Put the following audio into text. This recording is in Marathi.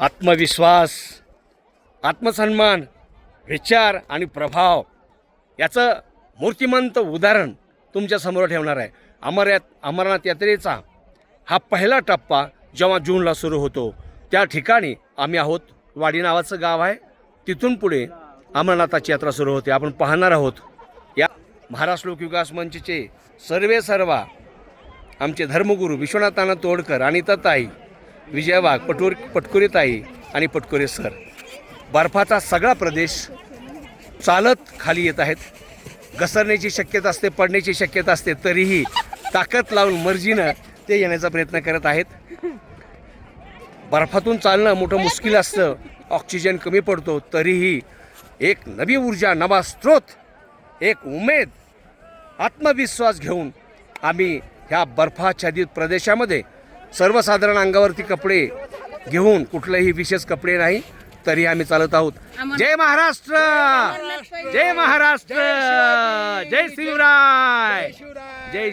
आत्मविश्वास आत्मसन्मान विचार आणि प्रभाव याचं मूर्तिमंत उदाहरण तुमच्यासमोर ठेवणार आहे. अमर यात अमरनाथ यात्रेचा हा पहिला टप्पा जेव्हा जूनला सुरू होतो त्या ठिकाणी आम्ही आहोत. वाडी नावाचं गाव आहे. तिथून पुढे अमरनाथाची यात्रा सुरू होते. आपण पाहणार आहोत. या महाराष्ट्र लोकविकास मंचचे सर्वे सर्वा आमचे धर्मगुरू विश्वनाथाना तोडकर आणि तताई विजय वाघ पटोर पटकुरे ताई आणि पटकुरे सर. बर्फाचा सगळा प्रदेश चालत खाली येत आहेत. घसरण्याची शक्यता असते पडण्याची शक्यता असते तरीही ताकद लावून मर्जीनं ते येण्याचा प्रयत्न करत आहेत. बर्फातून चालणं मोठं मुश्किल असतं ऑक्सिजन कमी पडतो तरीही एक नवी ऊर्जा नवा स्रोत एक उमेद आत्मविश्वास घेऊन आम्ही ह्या बर्फाच्छादित प्रदेशामध्ये सर्वसाधारण अंगावरती कपडे घेऊन कुठलेही विशेष कपडे नाही तरी आम्ही चालत आहोत. जय महाराष्ट्र! जय महाराष्ट्र! जय शिवराय! जय शिवराय!